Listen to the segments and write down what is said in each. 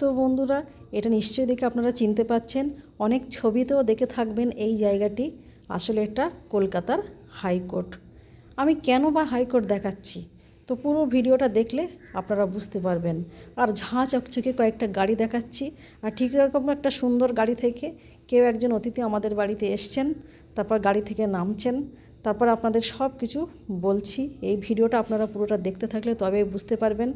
তো বন্ধুরা, এটা নিশ্চয়ই দেখে আপনারা চিনতে পাচ্ছেন। অনেক ছবিতেও দেখে থাকবেন এই জায়গাটি। আসলে এটা কলকাতার হাইকোর্ট। আমি কেন বা হাইকোর্ট দেখাচ্ছি? তো পুরো ভিডিওটা দেখলে আপনারা বুঝতে পারবেন। আর ঝাঁ চকচকে কয়েকটা গাড়ি দেখাচ্ছি। আর ঠিক এরকম একটা সুন্দর গাড়ি থেকে কেউ একজন অতিথি আমাদের বাড়িতে এসছেন, তারপর গাড়ি থেকে নামছেন, তারপর আপনাদের সব কিছু বলছি। এই ভিডিওটা আপনারা পুরোটা দেখতে থাকলে তবে বুঝতে পারবেন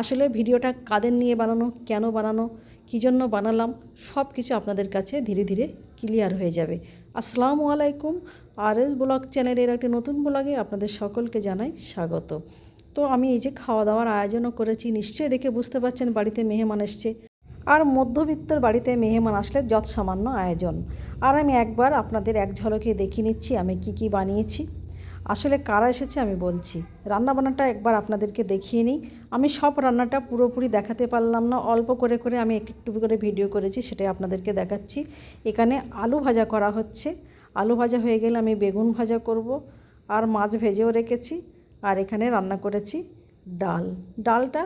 আসলে ভিডিওটা কাদের নিয়ে বানানো, কেন বানানো, কী জন্য বানালাম সব কিছু আপনাদের কাছে ধীরে ধীরে ক্লিয়ার হয়ে যাবে। আসসালামু আলাইকুম। আর এস ব্লগ চ্যানেলের একটি নতুন ব্লগে আপনাদের সকলকে জানাই স্বাগত। তো আমি এই যে খাওয়া দাওয়ার আয়োজনও করেছি, নিশ্চয়ই দেখে বুঝতে পারছেন বাড়িতে মেহমান এসছে। আর মধ্যবিত্তর বাড়িতে মেহমান আসলে যৎ সামান্য আয়োজন। আর আমি একবার আপনাদের এক ঝলকে দেখিয়ে নিচ্ছি, আমি কি কি বানিয়েছি। আসলে কারা এসেছে আমি বলছি। রান্নাবান্নাটা একবার আপনাদেরকে দেখিয়ে নিই। আমি সব রান্নাটা পুরোপুরি দেখাতে পারলাম না, অল্প করে করে আমি একটু করে ভিডিও করেছি, সেটাই আপনাদেরকে দেখাচ্ছি। এখানে আলু ভাজা করা হচ্ছে। আলু ভাজা হয়ে গেলে আমি বেগুন ভাজা করব। আর মাছ ভেজেও রেখেছি। আর এখানে রান্না করেছি ডাল। ডালটা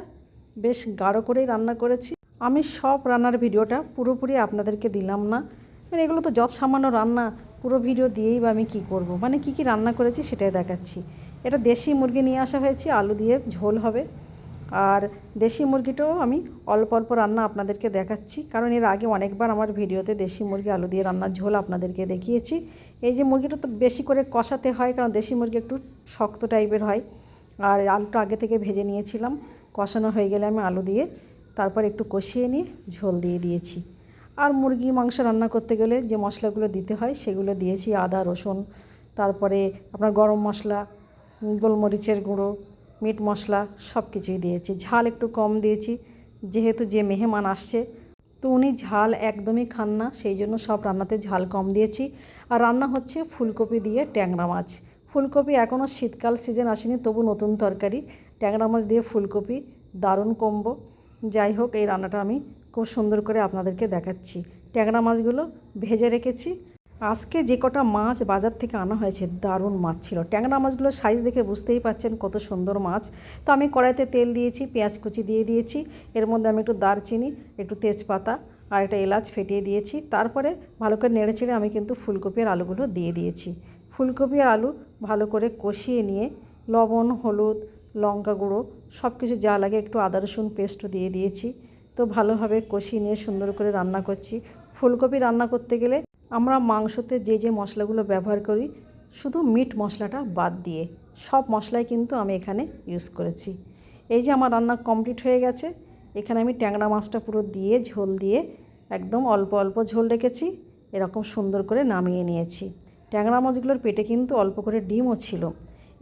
বেশ গাঢ় করেই রান্না করেছি। আমি সব রান্নার ভিডিওটা পুরোপুরি আপনাদেরকে দিলাম না। মানে এগুলো তো যত সামান্য রান্না, পুরো ভিডিও দিয়েই বা আমি কী করব? মানে কি কি রান্না করেছি সেটাই দেখাচ্ছি। এটা দেশি মুরগি নিয়ে আসা হয়েছে, আলু দিয়ে ঝোল হবে। আর দেশি মুরগিটাও আমি অল্প অল্প রান্না আপনাদেরকে দেখাচ্ছি, কারণ এর আগে অনেকবার আমার ভিডিওতে দেশি মুরগি, আলু দিয়ে রান্নার ঝোল আপনাদেরকে দেখিয়েছি। এই যে মুরগিটা তো বেশি করে কষাতে হয়, কারণ দেশি মুরগি একটু শক্ত টাইপের হয়। আর আলুটা আগে থেকে ভেজে নিয়েছিলাম। কষানো হয়ে গেলে আমি আলু দিয়ে তারপর একটু কষিয়ে নিয়ে ঝোল দিয়ে দিয়েছি। আর মুরগি মাংস রান্না করতে গেলে যে মশলাগুলো দিতে হয় সেগুলো দিয়েছি আদা, রসুন, তারপরে আপনার গরম মশলা, গোলমরিচের গুঁড়ো, মিট মশলা সব কিছুই দিয়েছি। ঝাল একটু কম দিয়েছি, যেহেতু যে মেহমান আসছে, তো উনি ঝাল একদমই খান না, সেই জন্য সব রান্নাতে ঝাল কম দিয়েছি। আর রান্না হচ্ছে ফুলকপি দিয়ে ট্যাংরা মাছ। ফুলকপি এখনও শীতকাল সিজন আসেনি, তবু নতুন তরকারি। ট্যাংরা মাছ দিয়ে ফুলকপি, দারুণ কম্বো যাই হোক, এই রান্নাটা আমি খুব সুন্দর করে আপনাদেরকে দেখাচ্ছি। ট্যাংরা মাছগুলো ভেজে রেখেছি। আজকে যে কটা মাছ বাজার থেকে আনা হয়েছে, দারুণ মাছ ছিল। ট্যাংরা মাছগুলোর সাইজ দেখে বুঝতেই পাচ্ছেন কত সুন্দর মাছ। তো আমি কড়াইতে তেল দিয়েছি, পেঁয়াজ কুচি দিয়ে দিয়েছি। এর মধ্যে আমি একটু দারচিনি, একটু তেজপাতা আর একটা এলাচ ফেটিয়ে দিয়েছি। তারপরে ভালো করে নেড়ে চেড়ে আমি কিন্তু ফুলকপি আর আলুগুলো দিয়ে দিয়েছি। ফুলকপি আর আলু ভালো করে কষিয়ে নিয়ে, লবণ, হলুদ, লঙ্কা গুঁড়ো সব কিছু যা লাগে একটু আদা, রসুন পেস্টও দিয়ে দিয়েছি। তো ভালোভাবে কষিয়ে নিয়ে সুন্দর করে রান্না করছি। ফুলকপি রান্না করতে গেলে আমরা মাংসতে যে যে মশলাগুলো ব্যবহার করি, শুধু মিট মশলাটা বাদ দিয়ে, সব মশলাই কিন্তু আমি এখানে ইউজ করেছি। এই যে আমার রান্না কমপ্লিট হয়ে গেছে, এখানে আমি ট্যাংরা মাছটা পুরো দিয়ে, ঝোল দিয়ে একদম অল্প অল্প ঝোল রেখেছি, এরকম সুন্দর করে নামিয়ে নিয়েছি। ট্যাংরা মাছগুলোর পেটে কিন্তু অল্প করে ডিমও ছিল।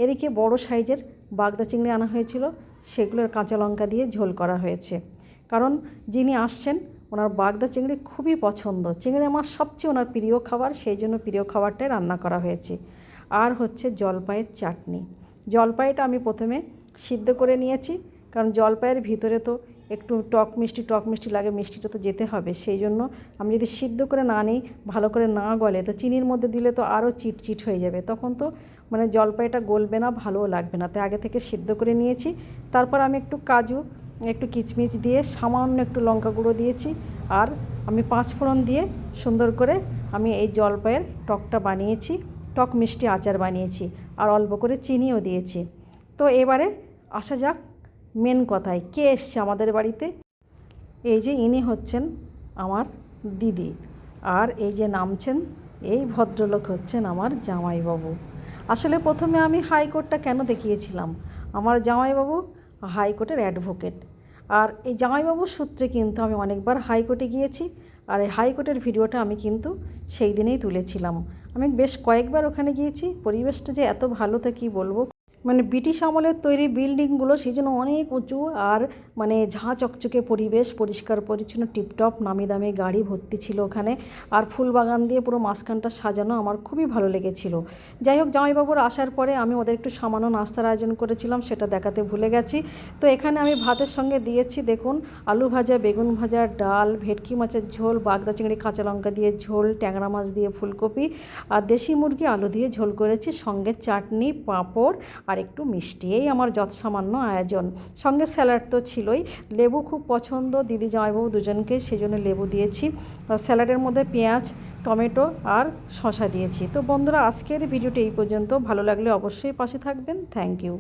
এদিকে বড় সাইজের বাগদা চিংড়ি আনা হয়েছিল, সেগুলোর কাঁচা লঙ্কা দিয়ে ঝোল করা হয়েছে। কারণ যিনি আসছেন, ওনার বাগদা চিংড়ি খুবই পছন্দ। চিংড়ি মাছ সবচেয়ে ওনার প্রিয় খাবার, সেই জন্য প্রিয় খাবারটাই রান্না করা হয়েছে। আর হচ্ছে জলপাইয়ের চাটনি। জলপাইটা আমি প্রথমে সিদ্ধ করে নিয়েছি, কারণ জলপাইয়ের ভিতরে তো একটু টক মিষ্টি টক মিষ্টি লাগে, মিষ্টিটা তো যেতে হবে। সেই জন্য আমি যদি সিদ্ধ করে না নিই, ভালো করে না গলে, তো চিনির মধ্যে দিলে তো আরও চিটচিট হয়ে যাবে। তখন তো মানে জলপাইটা গলবে না, ভালোও লাগবে না। তাই আগে থেকে সিদ্ধ করে নিয়েছি। তারপর আমি একটু কাজু, একটু কিচমিচ দিয়ে সামান্য একটু লঙ্কা গুঁড়ো দিয়েছি। আর আমি পাঁচ ফোড়ন দিয়ে সুন্দর করে আমি এই জলপাইয়ের টকটা বানিয়েছি, টক মিষ্টি আচার বানিয়েছি। আর অল্প করে চিনিও দিয়েছি। তো এবারে আসা যাক মেন কথায়, কে এসছে আমাদের বাড়িতে? এই যে ইনি হচ্ছেন আমার দিদি আর এই যে নামছেন, এই ভদ্রলোক হচ্ছেন আমার জামাইবাবু। আসলে প্রথমে আমি হাইকোর্টটা কেন দেখিয়েছিলাম? আমার জামাইবাবু হাইকোর্টের অ্যাডভোকেট। আর এই জামাইবাবুর সূত্রে কিন্তু আমি অনেকবার হাইকোর্টে গিয়েছি আর এই হাইকোর্টের ভিডিওটা আমি কিন্তু সেই দিনেই তুলেছিলাম। আমি বেশ কয়েকবার ওখানে গিয়েছি, পরিবেশটা যে এত ভালো তা কী বলব? মানে ব্রিটিশ আমলের তৈরি বিল্ডিংগুলো সেই জন্য অনেক উঁচু আর মানে ঝাঁ চকচকে পরিবেশ, পরিষ্কার, পরিচ্ছন্ন, টিপটপ, নামি দামি গাড়ি ভর্তি ছিল ওখানে। আর ফুল বাগান দিয়ে পুরো মাঝখানটা সাজানো আমার খুবই ভালো লেগেছিল। যাই হোক, জামাইবাবুর আসার পরে আমি ওদের একটু সামান্য নাস্তার আয়োজন করেছিলাম, সেটা দেখাতে ভুলে গেছি। তো এখানে আমি ভাতের সঙ্গে দিয়েছি, দেখুন, আলু ভাজা, বেগুন ভাজা, ডাল, ভেটকি মাছের ঝোল, বাগদা চিংড়ি, কাঁচা লঙ্কা দিয়ে ঝোল, ট্যাংরা মাছ দিয়ে ফুলকপি, আর দেশি মুরগি আলু দিয়ে ঝোল করেছি, সঙ্গে চাটনি, পাঁপড় আর একটু মিষ্টি এই আমার যৎসামান্য আয়োজন। সঙ্গে স্যালাড তো ছিলই। লেবু খুব পছন্দ। দিদি জামাইবাবু দুজনকে সেই জন্য লেবু দিয়েছি। স্যালাডের মধ্যে পেঁয়াজ, টমেটো আর শশা দিয়েছি। তো বন্ধুরা, আজকের ভিডিওটি এই পর্যন্ত। ভালো লাগলে অবশ্যই পাশে থাকবেন। Thank you.